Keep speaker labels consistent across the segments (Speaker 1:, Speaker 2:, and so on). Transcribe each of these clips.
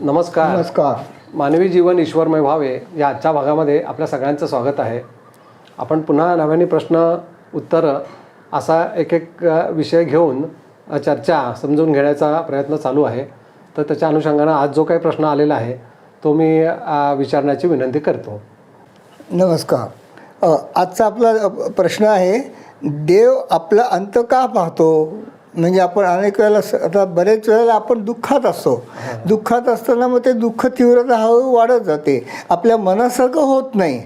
Speaker 1: नमस्कार.
Speaker 2: नमस्कार.
Speaker 1: मानवी जीवन ईश्वरमय व्हावे या आजच्या भागामध्ये आपल्या सगळ्यांचं स्वागत आहे. आपण पुन्हा नव्याने प्रश्न उत्तरं असा एक एक विषय घेऊन चर्चा समजून घेण्याचा प्रयत्न चालू आहे. तर त्याच्या अनुषंगानं आज जो काही प्रश्न आलेला आहे तो मी विचारण्याची विनंती करतो.
Speaker 2: नमस्कार. आजचा आपला प्रश्न आहे देव आपला अंत का पाहतो? म्हणजे आपण अनेक वेळेला आता बरेच वेळेला आपण दुःखात असतो. दुःखात असताना मग ते दुःख तीव्रता हळूहळू वाढत जाते. आपल्या मनासारखं होत नाही.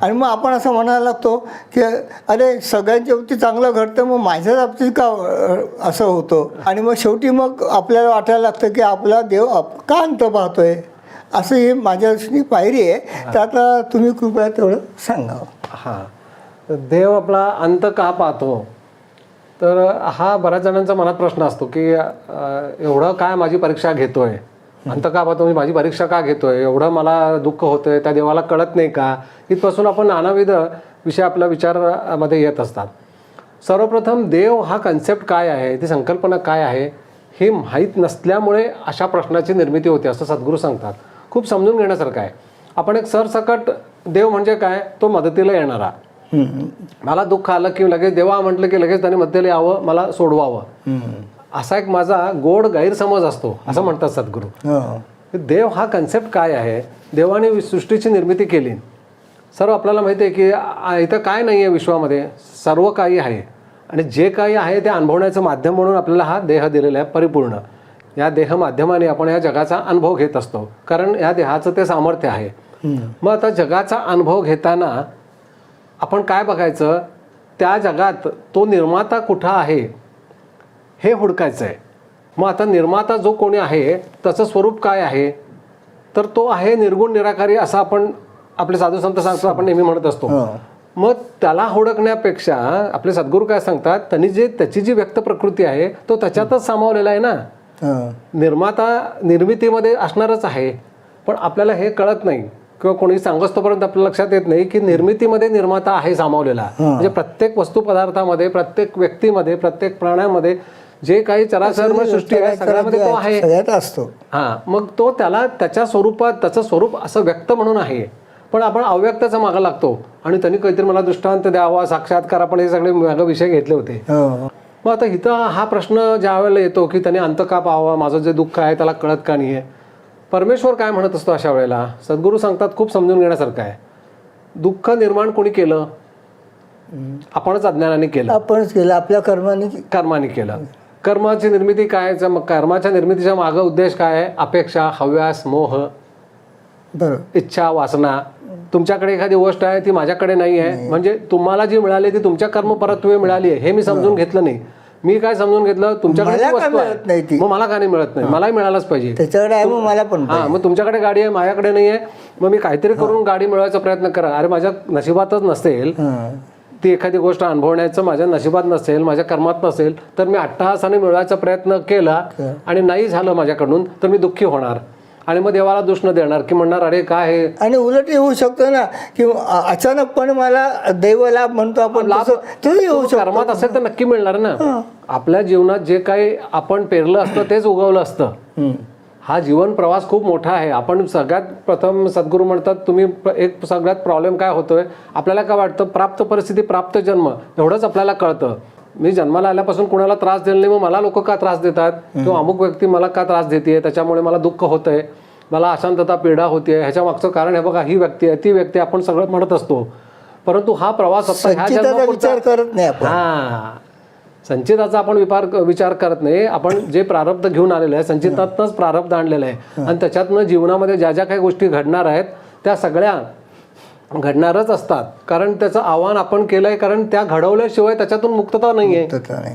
Speaker 2: आणि मग आपण असं म्हणायला लागतो की अरे सगळ्यांच्या बाबतीत चांगलं घडतं मग माझ्या बाबतीत का असं होतं? आणि मग शेवटी मग आपल्याला वाटायला लागतं की आपला देव आप- का अंत पाहतोय? असं ही माझ्या पायरी आहे. तर आता तुम्ही कृपया तेवढं सांगा.
Speaker 1: हां. देव आपला अंत का पाहतो? तर हा बऱ्याच जणांचा मनात प्रश्न असतो की एवढं काय माझी परीक्षा घेतोय? म्हणतं का पाहतो मी माझी परीक्षा का घेतोय? एवढं मला दुःख होतंय त्या देवाला कळत नाही का? इथपासून आपण नानाविध विषय आपल्या विचारामध्ये येत असतात. सर्वप्रथम देव हा कन्सेप्ट काय आहे? ती संकल्पना काय आहे? हे माहीत नसल्यामुळे अशा प्रश्नाची निर्मिती होते असं सद्गुरू सांगतात. खूप समजून घेण्यासारखं आहे. आपण एक सरसकट देव म्हणजे काय? तो मदतीला येणारा. मला दुःख आलं की लगेच देवा म्हटलं की लगेच त्याने मदतीला यावं मला सोडवावं. असा एक माझा गोड गैरसमज असतो असं म्हणतात सद्गुरू. देव हा कन्सेप्ट काय आहे? देवाने सृष्टीची निर्मिती केली. सर्व आपल्याला माहिती आहे की इथं काय नाही आहे विश्वामध्ये सर्व काही आहे. आणि जे काही आहे ते अनुभवण्याचं माध्यम म्हणून आपल्याला हा देह दिलेला आहे परिपूर्ण. या देह माध्यमाने आपण या जगाचा अनुभव घेत असतो. कारण या देहाचं ते सामर्थ्य आहे. मग आता जगाचा अनुभव घेताना आपण काय बघायचं? त्या जगात तो निर्माता कुठं आहे? हे हुडकायचं आहे मग आता निर्माता जो कोणी आहे त्याचं स्वरूप काय आहे? तर तो आहे निर्गुण निराकारी असं आपण आपले साधू संत सांगतो आपण नेहमी म्हणत असतो. मग त्याला हुडकण्यापेक्षा आपले सद्गुरू काय सांगतात? त्यांनी जे त्याची जी व्यक्त प्रकृती आहे तो त्याच्यातच सामावलेला आहे ना?
Speaker 2: हं.
Speaker 1: निर्माता निर्मितीमध्ये असणारच आहे. पण आपल्याला हे कळत नाही. किंवा कोणी सांगत तोपर्यंत आपल्या लक्षात येत नाही की निर्मितीमध्ये निर्माता आहे सामावलेला. म्हणजे प्रत्येक वस्तू पदार्थामध्ये प्रत्येक व्यक्तीमध्ये प्रत्येक प्राण्यामध्ये जे काही चराचर सृष्टी आहे सगळ्यामध्ये तो आहे
Speaker 2: असतो.
Speaker 1: हा मग तो त्याला त्याच्या स्वरूपात त्याचं स्वरूप असं व्यक्त म्हणून आहे. पण आपण अव्यक्ताचा मागा लागतो आणि त्यांनी काहीतरी मला दृष्टांत द्यावा साक्षात्कार आपण हे सगळे मागं विषय घेतले होते.
Speaker 2: हं.
Speaker 1: मग आता इथं हा प्रश्न ज्या वेळेला येतो की त्याने अंत का पाहावा माझं जे दुःख आहे त्याला कळत का नाही आहे परमेश्वर काय म्हणत असतो अशा वेळेला? सद्गुरू सांगतात खूप समजून घेण्यासारखं आहे. दुःख निर्माण कोणी केलं? आपणच अज्ञानाने केलं.
Speaker 2: आपणच केलं आपल्या कर्माने
Speaker 1: कर्माने केलं. कर्माची निर्मिती काय कर्माच्या निर्मितीच्या मागं उद्देश काय आहे? अपेक्षा हव्यास मोह
Speaker 2: बरोबर.
Speaker 1: इच्छा वासना. तुमच्याकडे एखादी गोष्ट आहे ती माझ्याकडे नाही आहे. म्हणजे तुम्हाला जी मिळाली ती तुमच्या कर्म परत्वे मिळाली आहे. हे मी समजून घेतलं नाही. मी काय समजून घेतलं? तुमच्याकडे
Speaker 2: मला
Speaker 1: ती
Speaker 2: का
Speaker 1: वस्तू आहे.
Speaker 2: मिळत नाही ती?
Speaker 1: मग मला का नाही मिळत नाही? मलाही मिळालंच पाहिजे.
Speaker 2: त्याच्याकडे आहे मग मला पण
Speaker 1: हा मग तुमच्याकडे गाडी आहे माझ्याकडे नाही आहे. मग मी काहीतरी करून गाडी मिळवायचा प्रयत्न करा. अरे माझ्या नशिबातच नसेल.
Speaker 2: हं.
Speaker 1: ती एखादी गोष्ट अनुभवण्याचं माझ्या नशिबात नसेल माझ्या कर्मात नसेल तर मी अट्टहासाने मिळवायचा प्रयत्न केला आणि नाही झालं माझ्याकडून तर मी दुःखी होणार. आणि मग देवाला दोष न देणार की म्हणणार अरे काय हे
Speaker 2: आणि उलट येऊ शकतो ना की अ- अचानकपणे मला देवलाभ म्हणतो आपण
Speaker 1: लाभ
Speaker 2: तसं येऊ शकतो
Speaker 1: कर्मात असेल तर नक्की मिळणार ना. आपल्या जीवनात जे काही आपण पेरलं असतं तेच उगवलं असतं.
Speaker 2: हं.
Speaker 1: जीवन प्रवास खूप मोठा आहे. आपण सगळ्यात प्रथम सद्गुरू म्हणतात तुम्ही एक सगळ्यात प्रॉब्लेम काय होतोय? आपल्याला काय वाटतं? प्राप्त परिस्थिती प्राप्त जन्म. एवढंच आपल्याला कळतं. मी जन्माला आल्यापासून कुणाला त्रास दिला नाही मग मला लोक का त्रास देतात? किंवा अमुक व्यक्ती मला का त्रास देते त्याच्यामुळे मला दुःख होतंय. मला अशांतता पीडा होतीये. ह्याच्या मागचं कारण हे बघा ही व्यक्ती आहे. ती व्यक्ती आहे, आपण सगळं म्हणत असतो. परंतु हा प्रवास
Speaker 2: विचार करत नाही
Speaker 1: हा. संचिताचा आपण विचार विचार करत नाही. आपण जे प्रारब्ध घेऊन आलेलं आहे संचितातनंच प्रारब्ध आणलेलं आहे. आणि त्याच्यातनं जीवनामध्ये ज्या ज्या काही गोष्टी घडणार आहेत त्या सगळ्या घडणारच असतात. कारण त्याचं आव्हान आपण केलंय कारण त्या घडवल्याशिवाय त्याच्यातून मुक्तता नाही आहे
Speaker 2: नाही.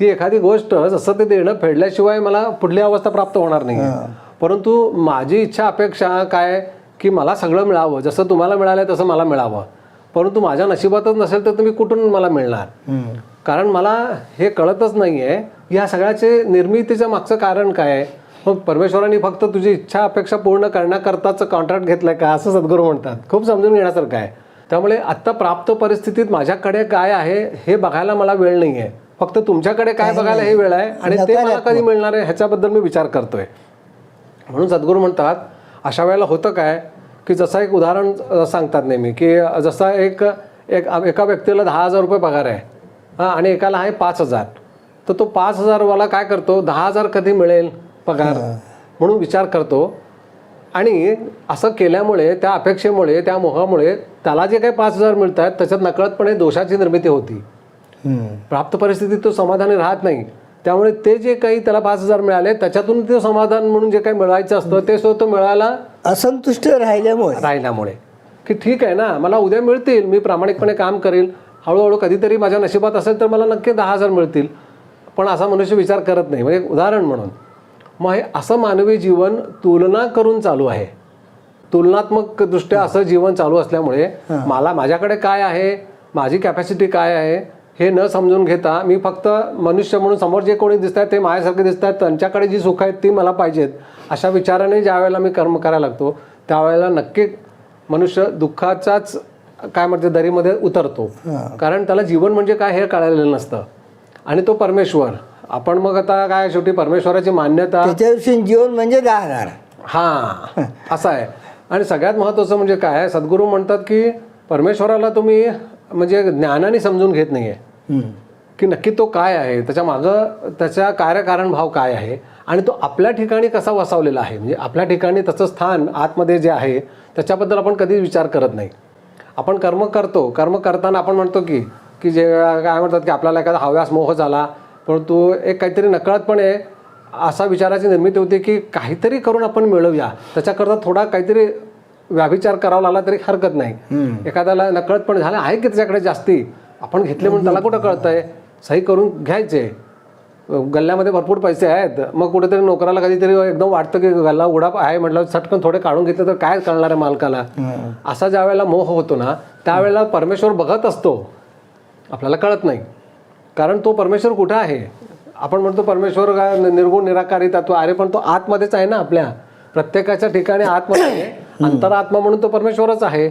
Speaker 1: ती एखादी गोष्ट जसं ते देणं फेडल्याशिवाय मला पुढली अवस्था प्राप्त होणार नाही परंतु माझी इच्छा अपेक्षा काय की मला सगळं मिळावं. जसं तुम्हाला मिळालं तसं मला मिळावं. परंतु माझ्या नशिबातच नसेल तर तुम्ही कुठून मला मिळणार. कारण मला हे कळतच नाही आहे या सगळ्याचे निर्मितीचं मागचं कारण काय आहे? मग परमेश्वरांनी फक्त तुझी इच्छा अपेक्षा पूर्ण करण्याकरताच कॉन्ट्रॅक्ट घेतलंय का? असं सद्गुरू म्हणतात. खूप समजून घेण्यासारखं आहे. त्यामुळे आत्ता प्राप्त परिस्थितीत माझ्याकडे काय आहे हे बघायला मला वेळ नाही आहे फक्त तुमच्याकडे काय बघायला हे वेळ आहे आणि ते मला कधी मिळणार आहे ह्याच्याबद्दल मी विचार करतोय. म्हणून सद्गुरू म्हणतात अशा वेळेला होतं काय की जसं एक उदाहरण सांगतात नेहमी की जसं एक एक एका व्यक्तीला दहा हजार रुपये पगार आहे हां आणि एकाला आहे पाच हजार. तर तो पाच हजारवाला काय करतो दहा हजार कधी मिळेल? पगार. म्हणून विचार करतो. आणि असं केल्यामुळे त्या अपेक्षेमुळे त्या मोहामुळे त्याला जे काही पाच हजार मिळत आहेत त्याच्यात नकळतपणे दोषाची निर्मिती होती. प्राप्त परिस्थितीत तो समाधानी राहत नाही. त्यामुळे ते जे काही त्याला पाच हजार मिळाले त्याच्यातून ते समाधान म्हणून जे काही मिळवायचं असतं ते सुद्धा तो मिळायला
Speaker 2: असंतुष्ट राहिल्यामुळे.
Speaker 1: राहिल्यामुळे. की ठीक आहे ना मला उद्या मिळतील मी प्रामाणिकपणे काम करेल. हळूहळू कधीतरी माझ्या नशिबात असेल तर मला नक्की दहा हजार मिळतील. पण असा मनुष्य विचार करत नाही. म्हणजे उदाहरण म्हणून. मग हे असं मानवी जीवन तुलना करून चालू आहे. तुलनात्मक दृष्ट्या असं जीवन चालू असल्यामुळे मला माझ्याकडे काय आहे माझी कॅपॅसिटी काय आहे हे न समजून घेता मी फक्त मनुष्य म्हणून समोर जे कोणी दिसत आहेत ते माझ्यासारखे दिसत आहेत त्यांच्याकडे जी सुख आहेत ती मला पाहिजेत अशा विचाराने ज्या वेळेला मी कर्म करायला लागतो त्यावेळेला नक्की मनुष्य दुःखाचाच काय म्हणते दरीमध्ये उतरतो. कारण त्याला जीवन म्हणजे काय हे कळालेलं नसतं. आणि तो परमेश्वर आपण मग आता काय शेवटी परमेश्वराची मान्यता
Speaker 2: त्याच्याविषयी जीवन म्हणजे राहणार.
Speaker 1: हां असं आहे. आणि सगळ्यात महत्त्वाचं म्हणजे काय सद्गुरू म्हणतात की परमेश्वराला तुम्ही म्हणजे ज्ञानाने समजून घेत नाही आहे. की नक्की तो काय आहे त्याच्या मागं त्याच्या कार्यकारण भाव काय आहे आणि तो आपल्या ठिकाणी कसा वसावलेला आहे. म्हणजे आपल्या ठिकाणी त्याचं स्थान आतमध्ये जे आहे त्याच्याबद्दल आपण कधीच विचार करत नाही. आपण कर्म करतो. कर्म करताना आपण म्हणतो की की जे काय म्हणतात की आपल्याला एखादा हव्यास मोह झाला परंतु एक काहीतरी नकळतपणे असा विचाराची निर्मिती होते की काहीतरी करून आपण मिळवूया. त्याच्याकरता थोडा काहीतरी व्याभिचार करावा लागला तरी हरकत नाही. एखाद्याला नकळतपणे झालं आहे की त्याच्याकडे जास्ती? आपण घेतले म्हणून त्याला कुठं कळतंय? सही करून घ्यायचे. गल्ल्यामध्ये भरपूर पैसे आहेत. मग कुठेतरी नोकराला कधीतरी एकदम वाटतं की गल्ला उडा आहे म्हटलं चटकन थोडे काढून घेतले तर काय कळणार आहे मालकाला? असा ज्या वेळेला मोह होतो ना त्यावेळेला परमेश्वर बघत असतो. आपल्याला कळत नाही. कारण तो परमेश्वर कुठं आहे? आपण म्हणतो परमेश्वर काय निर्गुण निराकारी तत्व अरे पण तो आतमध्येच आहे ना आपल्या. प्रत्येकाच्या ठिकाणी आतमध्ये आहे. अंतरात्मा म्हणून तो परमेश्वरच आहे.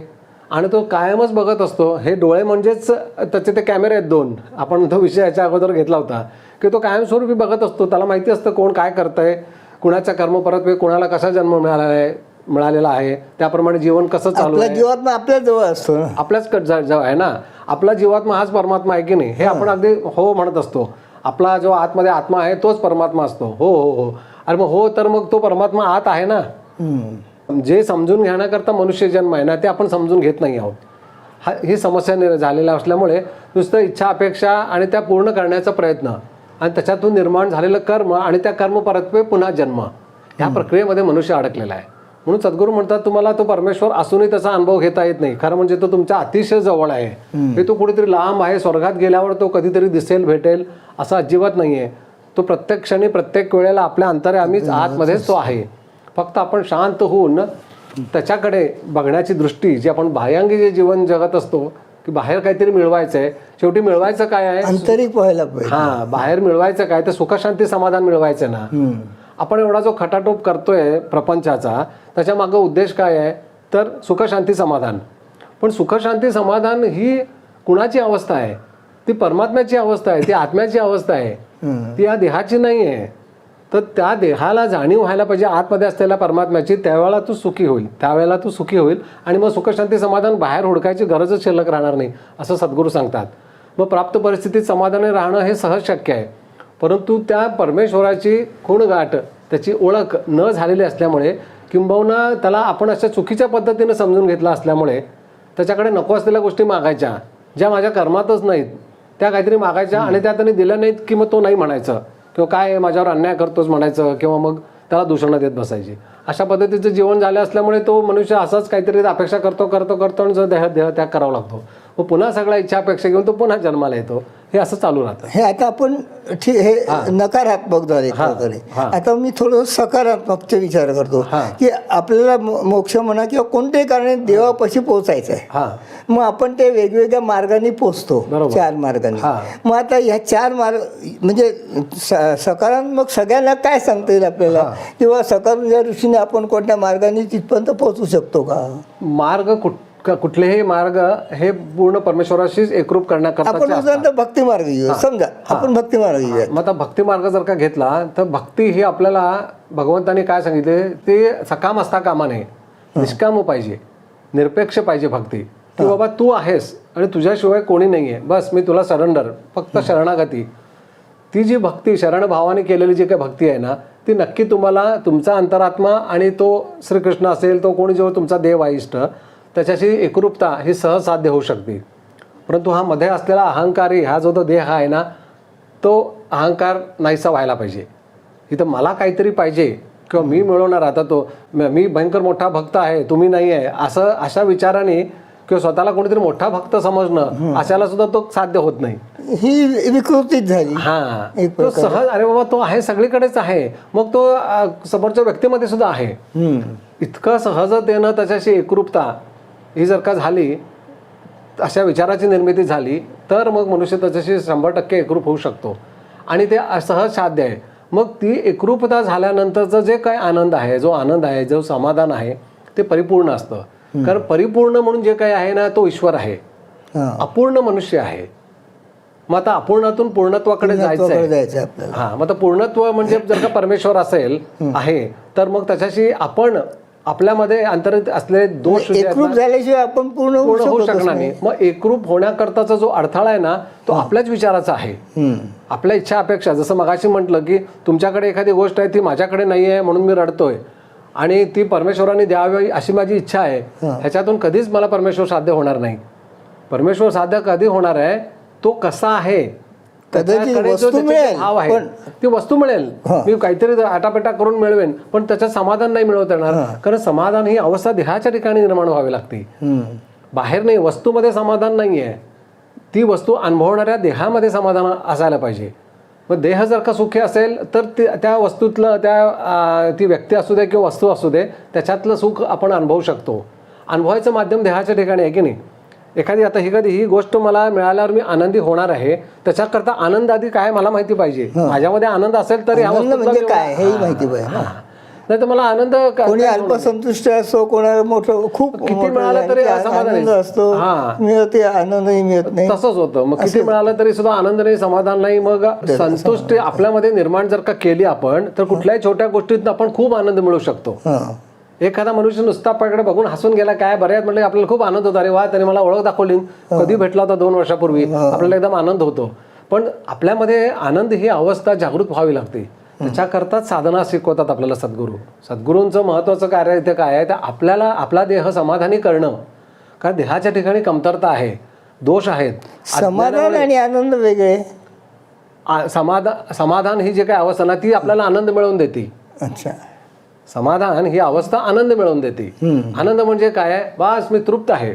Speaker 1: आणि तो कायमच बघत असतो. हे डोळे म्हणजेच त्याचे ते कॅमेरे आहेत दोन. आपण तो विषय याच्या अगोदर घेतला होता. की तो कायमस्वरूपी बघत असतो. त्याला माहिती असतं कोण काय करतंय कुणाच्या कर्म परत कोणाला कसा जन्म मिळाला आहे. मिळालेला आहे. त्याप्रमाणे जीवन कसं चालू
Speaker 2: आपला
Speaker 1: आहे?
Speaker 2: जीवात्मा आपल्या जवळ असतो. ना
Speaker 1: आपल्याच कड जा- जवळ आहे ना? आपला जीवात्मा हाच परमात्मा आहे की नाही? हे आपण अगदी हो म्हणत असतो. आपला जो आतमध्ये आत्मा आहे तोच परमात्मा असतो. हो हो हो. अरे मग हो तर मग तो परमात्मा आत आहे ना?
Speaker 2: हम्म.
Speaker 1: जे समजून घेण्याकरता मनुष्य जन्म आहे ना ते आपण समजून घेत नाही आहोत. हा ही समस्या झालेल्या असल्यामुळे नुसतं इच्छा अपेक्षा आणि त्या पूर्ण करण्याचा प्रयत्न आणि त्याच्यातून निर्माण झालेलं कर्म आणि त्या कर्म परत्वे पुन्हा जन्म ह्या प्रक्रियेमध्ये मनुष्य अडकलेला आहे. म्हणून सद्गुरू म्हणतात तुम्हाला तो परमेश्वर असूनही त्याचा अनुभव घेता येत नाही. खरं म्हणजे तो तुमच्या अतिशय जवळ आहे. हे तो कुठेतरी लांब आहे. स्वर्गात गेल्यावर तो कधीतरी दिसेल भेटेल असं अजिबात नाही आहे तो प्रत्येक क्षणी प्रत्येक वेळेला आपल्या अंतरे आम्हीच आतमध्येच तो आहे. फक्त आपण शांत होऊन त्याच्याकडे बघण्याची दृष्टी जी आपण बाह्यांगी जे जीवन जगत असतो की बाहेर काहीतरी मिळवायचं आहे शेवटी मिळवायचं काय आहे?
Speaker 2: आंतरिक व्हायला
Speaker 1: हा बाहेर मिळवायचं काय? तर सुखशांती समाधान मिळवायचं ना. आपण एवढा जो खटाटोप करतोय प्रपंचाचा त्याच्या मागं उद्देश काय आहे? तर सुखशांती समाधान. पण सुखशांती समाधान ही कुणाची अवस्था आहे? ती परमात्म्याची अवस्था आहे ती आत्म्याची अवस्था आहे. ती या देहाची नाही आहे. तर त्या देहाला जाणीव व्हायला पाहिजे आतमध्ये असलेल्या परमात्म्याची त्यावेळेला तू सुखी होईल. त्यावेळेला तू सुखी होईल आणि मग सुखशांती समाधान बाहेर हुडकायची गरजच शिल्लक राहणार नाही असं सद्गुरू सांगतात. मग प्राप्त परिस्थितीत समाधानी राहणं हे सहज शक्य आहे. परंतु त्या परमेश्वराची खूणगाठ त्याची ओळख न झालेली असल्यामुळे किंबहुना त्याला आपण अशा चुकीच्या पद्धतीनं समजून घेतला असल्यामुळे त्याच्याकडे नको असलेल्या गोष्टी मागायच्या ज्या माझ्या कर्मातच नाहीत त्या काहीतरी मागायच्या आणि त्या त्यांनी दिल्या नाहीत की मग तो नाही म्हणायचं किंवा काय आहे, माझ्यावर अन्याय करतोच म्हणायचं किंवा मग त्याला दूषणं देत बसायची. अशा पद्धतीचं जीवन झालं असल्यामुळे तो मनुष्य असाच काहीतरी अपेक्षा करतो करतो करतो आणि जो देह देह त्याग करावा लागतो. मग पुन्हा सगळ्या इच्छा अपेक्षा घेऊन तो पुन्हा जन्माला येतो. हे असं चालू राहतं.
Speaker 2: हे आता आपण ठीक हे नकारात्मक झाले
Speaker 1: हा.
Speaker 2: आता मी थोडं सकारात्मकचे विचार करतो. की आपल्याला मोक्ष म्हणा किंवा कोणत्याही कारणे देवापाशी पोहोचायचं आहे
Speaker 1: हां.
Speaker 2: मग आपण ते वेगवेगळ्या मार्गाने पोचतो. चार मार्गाने. मग आता ह्या चार मार्ग म्हणजे सकारात्मक सगळ्यांना काय सांगता येईल आपल्याला? किंवा सकारात्मक ऋषीने आपण कोणत्या मार्गाने तिथपर्यंत पोहोचू शकतो का?
Speaker 1: मार्ग कुठ क- कुठलेही मार्ग हे पूर्ण परमेश्वराशीच एकरूप
Speaker 2: आपण
Speaker 1: करण्याकरता
Speaker 2: भक्ती मार्ग घेऊया. समजा आपण भक्ती मार्ग घेऊया
Speaker 1: मग आता भक्ती मार्ग जर का घेतला तर भक्ती ही आपल्याला भगवंतानी काय सांगितले? ते सकाम असता कामा नये. निष्काम पाहिजे. निरपेक्ष पाहिजे भक्ती. की बाबा तू आहेस आणि तुझ्याशिवाय कोणी नाही आहे बस मी तुला सरेंडर फक्त शरणागती. ती जी भक्ती शरण भावाने केलेली जी काही भक्ती आहे ना ती नक्की तुम्हाला तुमचा अंतरात्मा आणि तो श्रीकृष्ण असेल तो कोणी जेव्हा तुमचा देव आहे इष्ट त्याच्याशी एकरूपता ही सहज साध्य होऊ शकते. परंतु हा मध्ये असलेला अहंकारी हा जो तो देह आहे ना तो अहंकार नाहीसा व्हायला पाहिजे. इथं मला काहीतरी पाहिजे किंवा मी मिळवणार आता तो म- भयंकर मोठा भक्त आहे तुम्ही नाही आहे असं अशा विचाराने किंवा स्वतःला कोणीतरी मोठा भक्त समजणं अशाला सुद्धा तो साध्य होत नाही.
Speaker 2: ही विकृतीच झाली.
Speaker 1: हा. तो सहज अरे बाबा तो आहे सगळीकडेच आहे. मग तो समोरच्या व्यक्तीमध्ये सुद्धा आहे. इतकं सहजतेनं त्याच्याशी एकरूपता ही जर का झाली अशा विचाराची निर्मिती झाली तर मग मनुष्य त्याच्याशी शंभर टक्के एकरूप होऊ शकतो. आणि ते सहज साध्य आहे. मग ती एकरूपता झाल्यानंतरचं जे काही आनंद आहे जो आनंद आहे जो समाधान आहे ते परिपूर्ण असतं. कारण परिपूर्ण म्हणून जे काही आहे ना तो ईश्वर आहे. अपूर्ण मनुष्य आहे. मग आता अपूर्णातून पूर्णत्वाकडे जायचं हा मग आता पूर्णत्व म्हणजे जर का परमेश्वर असेल आहे तर मग त्याच्याशी आपण आपल्यामध्ये अंतरित असलेले दोष
Speaker 2: एकरूप झाल्याशिवाय आपण पूर्ण होऊ
Speaker 1: शकणार नाही. मग एकरूप होण्याकरताचा जो अडथळा आहे ना तो आपल्याच विचाराचा आहे. आपल्या इच्छा अपेक्षा जसं मगाशी म्हटलं की तुमच्याकडे एखादी गोष्ट आहे ती माझ्याकडे नाही आहे म्हणून मी रडतोय. आणि ती परमेश्वराने द्यावी अशी माझी इच्छा आहे ह्याच्यातून कधीच मला परमेश्वर साध्य होणार नाही. परमेश्वर साध्य कधी होणार आहे तो कसा आहे
Speaker 2: कदाचित
Speaker 1: त्याच्याकडे जो
Speaker 2: वस्तू मिळेल,
Speaker 1: भाव आहे
Speaker 2: पण-
Speaker 1: ती वस्तू मिळेल. मी काहीतरी आटापेटा करून मिळवेन पण त्याच्यात समाधान नाही मिळवत येणार. कारण समाधान ही अवस्था देहाच्या ठिकाणी निर्माण व्हावी लागते.
Speaker 2: हम्म.
Speaker 1: बाहेर नाही वस्तूमध्ये समाधान नाही आहे ती वस्तू अनुभवणाऱ्या देहामध्ये समाधान असायला पाहिजे. मग देह जर का सुखी असेल तर ते त्या वस्तूतलं त्या आ, ती व्यक्ती असू दे किंवा वस्तू असू दे त्याच्यातलं सुख आपण अनुभवू शकतो. अनुभवायचं माध्यम देहाच्या ठिकाणी आहे की नाही? एखादी आता ही कधी ही गोष्ट मला मिळाल्यावर मी आनंदी होणार आहे त्याच्याकरता आनंद आधी काय मला माहिती पाहिजे? माझ्यामध्ये आनंद असेल तर
Speaker 2: आनंद म्हणजे काय? हेही माहिती पाहिजे.
Speaker 1: नाही तर मला आनंद
Speaker 2: कोणी अल्पसंतुष्ट असो कोणाला मोठं खूप
Speaker 1: किती मिळालं तरी
Speaker 2: आनंद. असतो
Speaker 1: हा.
Speaker 2: मिळते आनंदही मिळत नाही.
Speaker 1: तसंच होतं. मग किती मिळालं तरी सुद्धा आनंद नाही समाधान नाही. मग संतुष्टी आपल्यामध्ये निर्माण जर का केली आपण तर कुठल्याही छोट्या गोष्टीत आपण खूप आनंद मिळू शकतो. एखादा मनुष्य नुसता आपल्याकडे बघून हसून गेला काय बऱ्याच म्हणजे आपल्याला खूप आनंद होता. अरे वा त्याने मला ओळख दाखवली. कधी भेटला होता दोन वर्षापूर्वी? आपल्याला एकदम आनंद होतो. पण आपल्यामध्ये आनंद ही अवस्था जागृत व्हावी लागते. त्याच्याकरताच साधना शिकवतात आपल्याला सद्गुरू. सद्गुरूंचं महत्वाचं कार्य इथे काय आहे? तर आपल्याला आपला देह समाधानी करणं. कारण देहाच्या ठिकाणी कमतरता आहे दोष आहेत.
Speaker 2: समाधान आणि आनंद वेगळे.
Speaker 1: समाधान समाधान ही जी काही अवस्था ना ती आपल्याला आनंद मिळवून देते.
Speaker 2: अच्छा.
Speaker 1: समाधान ही अवस्था आनंद मिळवून देते. आनंद म्हणजे काय बास मी तृप्त आहे.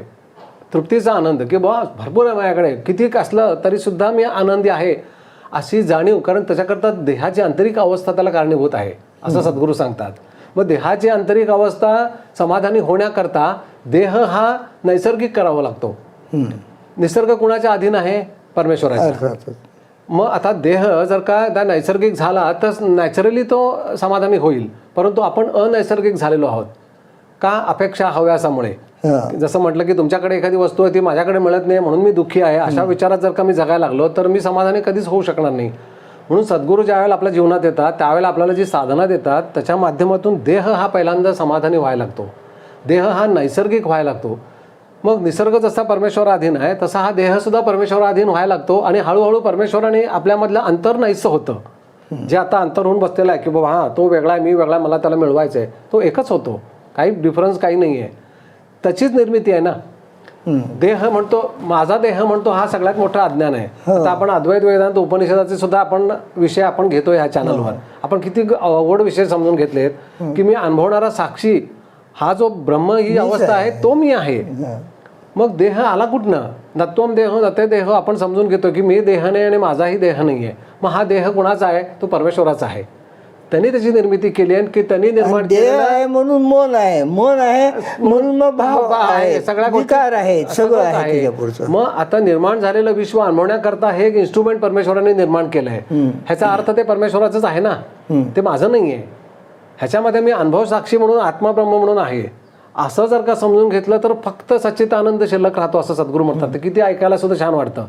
Speaker 1: तृप्तीचा आनंद की बा भरपूर आहे माझ्याकडे. किती असलं तरी सुद्धा मी आनंदी आहे अशी जाणीव कारण त्याच्याकरता देहाची आंतरिक अवस्था त्याला कारणीभूत आहे असं सद्गुरू सांगतात. मग देहाची आंतरिक अवस्था समाधानी होण्याकरता देह हा नैसर्गिक करावा लागतो. निसर्ग कुणाच्या अधीन आहे? परमेश्वराच्या.
Speaker 2: अर्थातच.
Speaker 1: मग आता देह जर का त्या नैसर्गिक झाला तर नॅचरली तो समाधानी होईल. परंतु आपण अनैसर्गिक झालेलो आहोत. का अपेक्षा हव्यासामुळे. जसं म्हटलं की तुमच्याकडे एखादी वस्तू आहे ती माझ्याकडे मिळत नाही म्हणून मी दुःखी आहे. अशा विचारात जर का मी जगायला लागलो तर मी समाधानी कधीच होऊ शकणार नाही. म्हणून सद्गुरू ज्यावेळेला आपल्या जीवनात येतात त्यावेळेला आपल्याला जी साधना देतात त्याच्या माध्यमातून देह हा पहिल्यांदा समाधानी व्हायला लागतो. देह हा नैसर्गिक व्हायला लागतो. मग निसर्ग जसा परमेश्वराधीन आहे तसा हा देह सुद्धा परमेश्वराधीन व्हायला लागतो आणि हळूहळू परमेश्वराने आपल्यामधलं अंतर नाहीसं होतं. जे आता अंतर होऊन बसलेलं आहे की बाबा हां तो वेगळा आहे मी वेगळा आहे, मला त्याला मिळवायचं आहे तो एकच होतो. काही डिफरन्स काही नाही आहे. त्याचीच निर्मिती आहे ना. देह म्हणतो माझा देह म्हणतो हा सगळ्यात मोठा अज्ञान आहे. आता आपण अद्वैत वेदांत उपनिषदाचे सुद्धा आपण विषय आपण घेतो ह्या चॅनलवर आपण किती अवघड विषय समजून घेतलेत की मी अनुभवणारा साक्षी हा जो ब्रह्म ही अवस्था आहे. तो मी आहे. मग देह आला कुठनं? नत्वम देह नते देह आपण समजून घेतो की मी देह नाही आणि माझाही देह नाही आहे. मग हा देह कुणाचा आहे? तो परमेश्वराचा आहे. त्यांनी त्याची निर्मिती केली आहे की त्यांनी निर्माण
Speaker 2: देह आहे म्हणून मन आहे. मन आहे म्हणून मग भाव आहे.
Speaker 1: सगळ्या
Speaker 2: विकार आहेत सगळं आहे.
Speaker 1: आहे. मग आता निर्माण झालेलं विश्व अनुभवण्याकरता हे एक इन्स्ट्रुमेंट परमेश्वराने निर्माण केलं आहे ह्याचा अर्थ ते परमेश्वराचंच आहे ना? ते माझं नाही आहे ह्याच्यामध्ये मी अनुभव साक्षी म्हणून आत्माब्रह्म म्हणून आहे. असं जर का समजून घेतलं तर फक्त सच्चिदानंद शिल्लक राहतो असं सद्गुरू म्हणतात. ते किती ऐकायला सुद्धा छान वाटतं.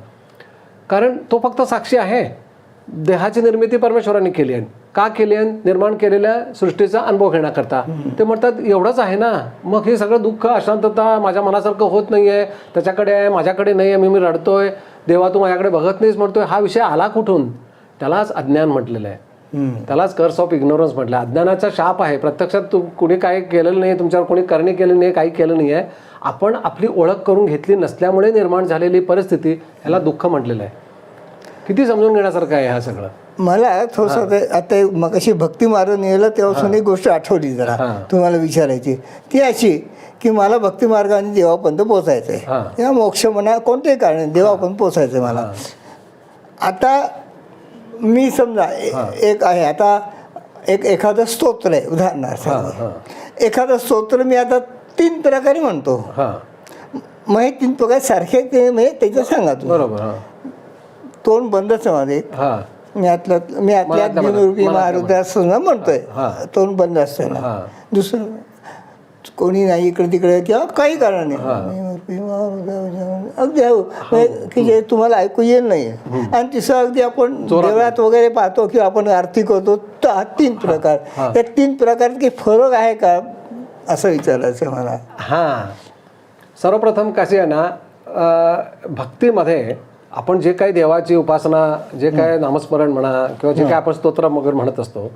Speaker 1: कारण तो फक्त साक्षी आहे. देहाची निर्मिती परमेश्वरांनी केली आहे. का केली आहे? निर्माण केलेल्या सृष्टीचा अनुभव घेण्याकरता. ते म्हणतात एवढंच आहे ना. मग हे सगळं दुःख अशांतता माझ्या मनासारखं होत नाही आहे त्याच्याकडे आहे माझ्याकडे नाही आहे मी मी रडतोय. देवा तू माझ्याकडे बघत नाहीस म्हणतोय. हा विषय आला कुठून? त्यालाच अज्ञान म्हटलेलं आहे. त्यालाच कर्स ऑफ इग्नोरन्स म्हटलं. अज्ञानाचा शाप आहे. प्रत्यक्षात तू कुणी काय केलेलं नाही तुमच्यावर कोणी करणी केली नाही काही केलं नाही आहे आपण आपली ओळख करून घेतली नसल्यामुळे निर्माण झालेली परिस्थिती ह्याला दुःख म्हटलेलं आहे. किती समजून घेण्यासारखं आहे हा सगळं?
Speaker 2: मला थोडंसं ते- आता मग अशी भक्ती मार्ग निघाला तेव्हापासून एक गोष्ट आठवली जरा. तुम्हाला विचारायची. ती अशी की मला भक्ती मार्गाने देवापर्यंत पोचायचं. आहे किंवा मोक्ष म्हणा कोणत्याही कारणे देवापर्यंत पोचायचं आहे मला आता मी समजा एक आहे आता एक एखादं स्तोत्र आहे उदाहरणार्थ. एखादं स्तोत्र मी आता तीन प्रकारे म्हणतो. मग हे तीन प्रकार सारखे ते म्हणजे त्याचं सांगा तुम्ही.
Speaker 1: बरोबर हां.
Speaker 2: तोंड बंदच आहे माझे मी आतल्या मी आतल्या म्हणतोय. तोंड बंद असताना. दुसरं? कोणी नाही इकडे तिकडे किंवा काही कारण नाही. अगदी. म्हणजे की जे तुम्हाला ऐकू येईल नाही आणि तिसरं अगदी आपण देवळात वगैरे पाहतो किंवा आपण आरती करतो तर हा तीन प्रकार. या तीन प्रकारात काही फरक आहे का? असं विचारायचं मला.
Speaker 1: हां. सर्वप्रथम कसे आहे ना भक्तीमध्ये आपण जे काही देवाची उपासना जे काय नामस्मरण म्हणा किंवा जे काय आपण स्तोत्र वगैरे म्हणत असतो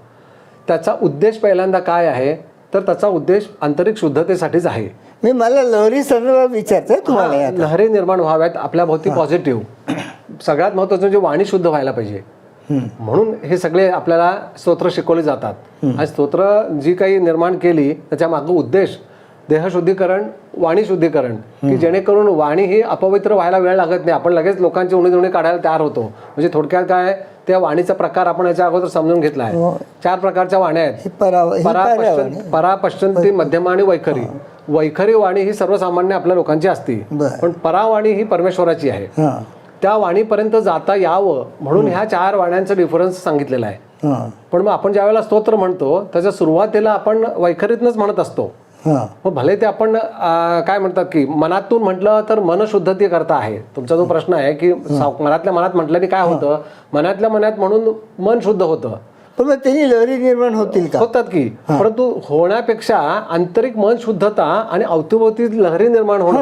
Speaker 1: त्याचा उद्देश पहिल्यांदा काय आहे? तर त्याचा उद्देश आंतरिक शुद्धतेसाठीच आहे.
Speaker 2: मी मला लहरी संदर्भात विचारतोय तुम्हाला यात.
Speaker 1: लहरी निर्माण व्हाव्यात आपल्या भोवती पॉझिटिव्ह सगळ्यात महत्त्वाचं म्हणजे वाणी शुद्ध व्हायला पाहिजे. म्हणून हे सगळे आपल्याला स्तोत्र शिकवले जातात. आणि स्तोत्र जी काही निर्माण केली त्याच्या मागं उद्देश देहशुद्धीकरण वाणी शुद्धीकरण की जेणेकरून वाणी ही अपवित्र व्हायला वेळ लागत नाही. आपण लगेच लोकांची उणी उणी काढायला तयार होतो. म्हणजे थोडक्यात काय त्या वाणीचा प्रकार आपण याच्या अगोदर समजून घेतला आहे. चार प्रकारच्या वाण्या आहेत.
Speaker 2: ही पराव ही
Speaker 1: परा
Speaker 2: पर्यावरण
Speaker 1: पश्चिम परा पश्चिंती मध्यम आणि वैखरी. वैखरी वाणी ही सर्वसामान्य आपल्या लोकांची असते. पण परावाणी ही परमेश्वराची आहे.
Speaker 2: हां.
Speaker 1: त्या वाणीपर्यंत जाता यावं म्हणून ह्या चार वाण्यांचं डिफरन्स सांगितलेला आहे.
Speaker 2: हां.
Speaker 1: पण मग आपण ज्यावेळेला स्तोत्र म्हणतो त्याच्या सुरुवातीला आपण वैखरीतनंच म्हणत असतो.
Speaker 2: हां
Speaker 1: मग भले ते आपण काय म्हणतात की मनातून म्हटलं तर मन शुद्धती करता आहे. तुमचा जो प्रश्न आहे की मनातल्या मनात म्हटल्याने काय होतं? मनातल्या मनात म्हणून मन शुद्ध होतं.
Speaker 2: पण मग त्यांनी लहरी निर्माण होतील का?
Speaker 1: होतात की. परंतु होण्यापेक्षा आंतरिक मन शुद्धता आणि अवतीभोवती लहरी निर्माण होणं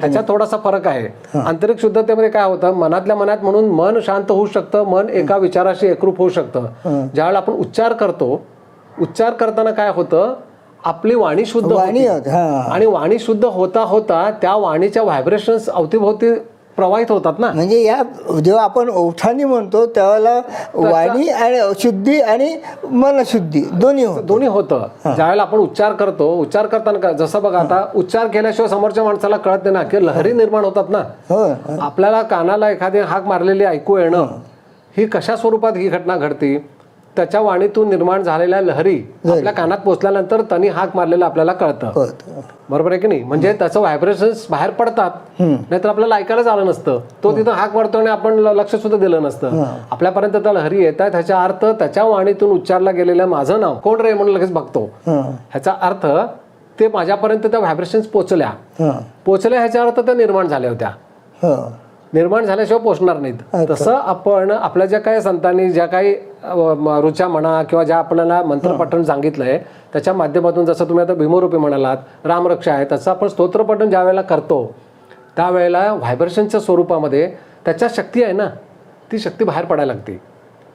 Speaker 1: ह्याच्यात थोडासा फरक आहे. आंतरिक शुद्धतेमध्ये काय होतं? मनातल्या मनात म्हणून मन शांत होऊ शकतं मन एका विचाराशी एकरूप होऊ शकतं. ज्यावेळेला आपण उच्चार करतो उच्चार करताना काय होतं? आपली वाणी शुद्ध
Speaker 2: वाणी
Speaker 1: आणि वाणी शुद्ध होता होता त्या वाणीच्या व्हायब्रेशन्स अवतीभोवती प्रवाहित होतात ना.
Speaker 2: म्हणजे या जेव्हा आपण ओठानी म्हणतो त्यावेळेला वाणी आणि शुद्धी आणि मनशुद्धी दोन्ही
Speaker 1: दोन्ही होतं. ज्यावेळेला आपण उच्चार करतो उच्चार करताना जसं बघा आता उच्चार केल्याशिवाय समोरच्या माणसाला कळत नाही ना की लहरी निर्माण होतात ना.
Speaker 2: हो.
Speaker 1: आपल्याला कानाला एखादी हाक मारलेली ऐकू येणं ही कशा स्वरूपात ही घटना घडती? त्याच्या वाणीतून निर्माण झालेल्या लहरी आपल्या कानात पोचल्यानंतर त्यांनी हाक मारलेलं आपल्याला कळतं. बरोबर आहे की नाही? म्हणजे त्याचं व्हायब्रेशन्स बाहेर पडतात. नाहीतर आपल्याला ऐकायलाच आलं नसतं. तो तिथं हाक मारतो आणि आपण लक्ष सुद्धा दिलं नसतं. आपल्यापर्यंत त्या लहरी येतात ह्याचा अर्थ त्याच्या वाणीतून उच्चारला गेलेलं माझं नाव. कोण रे म्हणून लगेच बघतो.
Speaker 2: हां.
Speaker 1: ह्याचा अर्थ ते माझ्यापर्यंत त्या व्हायब्रेशन्स पोचल्या.
Speaker 2: हां.
Speaker 1: पोचल्या ह्याच्या अर्थ त्या निर्माण झाल्या होत्या.
Speaker 2: हो.
Speaker 1: निर्माण झाल्याशिवाय पोचणार नाहीत. तसं आपण आपल्या ज्या काही संतांनी ज्या काही ऋचा म्हणा किंवा ज्या आपल्याला मंत्रपठण सांगितलंय त्याच्या माध्यमातून जसं तुम्ही आता भीमरूपी म्हणालात रामरक्षा आहे तसं आपण स्तोत्रपठण ज्या वेळेला करतो त्यावेळेला व्हायब्रेशनच्या स्वरूपामध्ये त्याच्या शक्ती आहे ना ती शक्ती बाहेर पडायला लागते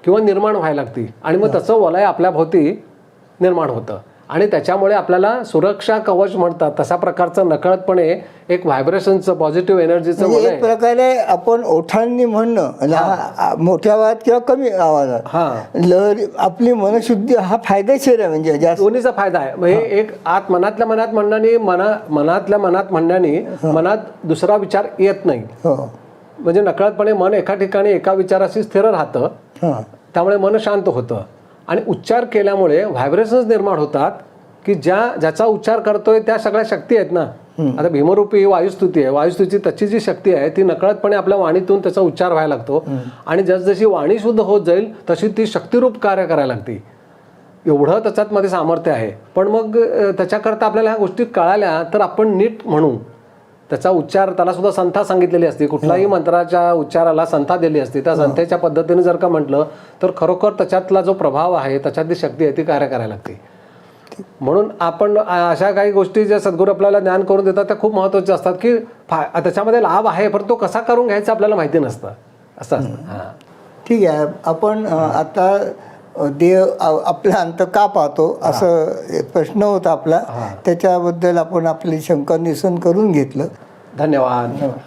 Speaker 1: किंवा निर्माण व्हायला लागते. आणि मग त्याचं वलय आपल्या भोवती निर्माण होतं. आणि त्याच्यामुळे आपल्याला सुरक्षा कवच म्हणतात. तशा प्रकारचं नकळतपणे एक व्हायब्रेशनचं पॉझिटिव्ह एनर्जीचं
Speaker 2: म्हणजे एक प्रकारे आपण ओठांनी म्हणणं लहा- मोठ्या आवाजात किंवा कमी आवाजात.
Speaker 1: हा.
Speaker 2: लहरी आपली मनशुद्धी हा फायदेशीर आहे म्हणजे जास्त.
Speaker 1: दोन्हीचा फायदा आहे. म्हणजे एक आत मनातल्या मनात म्हणण्याने मना मनातल्या मनात म्हणण्याने मनात दुसरा विचार येत नाही. म्हणजे नकळतपणे मन एका ठिकाणी एका विचाराशी स्थिर राहतं. त्यामुळे मन शांत होतं. आणि उच्चार केल्यामुळे व्हायब्रेशन्स निर्माण होतात की ज्या ज्याचा उच्चार करतोय त्या सगळ्या शक्ती आहेत ना. आता भीमरूपी ही वायुस्तुती आहे. वायुस्तुती त्याची जी शक्ती आहे ती नकळतपणे आपल्या वाणीतून त्याचा उच्चार व्हायला लागतो. आणि जसजशी वाणी शुद्ध होत जाईल तशी ती शक्तिरूप कार्य करायला लागते. एवढं त्याच्यात मध्ये सामर्थ्य आहे. पण मग त्याच्याकरता आपल्याला ह्या गोष्टी कळाल्या तर आपण नीट म्हणू. त्याचा उच्चार त्याला सुद्धा संथा सांगितलेली असते. कुठलाही मंत्राच्या उच्चाराला संथा दिली असते. त्या संथेच्या पद्धतीने जर का म्हटलं तर खरोखर त्याच्यातला जो प्रभाव आहे त्याच्यातली शक्ती आहे ती कार्य करायला लागते. म्हणून आपण अशा काही गोष्टी ज्या सद्गुरू आपल्याला ज्ञान करून देतात त्या खूप महत्त्वाच्या असतात की फा त्याच्यामध्ये लाभ आहे पण तो कसा करून घ्यायचा आपल्याला माहिती नसतं. असं असतं. हां
Speaker 2: ठीक आहे. आपण आता देव आपला अंत का पाहतो असं एक प्रश्न होता आपला. त्याच्याबद्दल आपण आपली शंका निरसन करून घेतलं.
Speaker 1: धन्यवाद.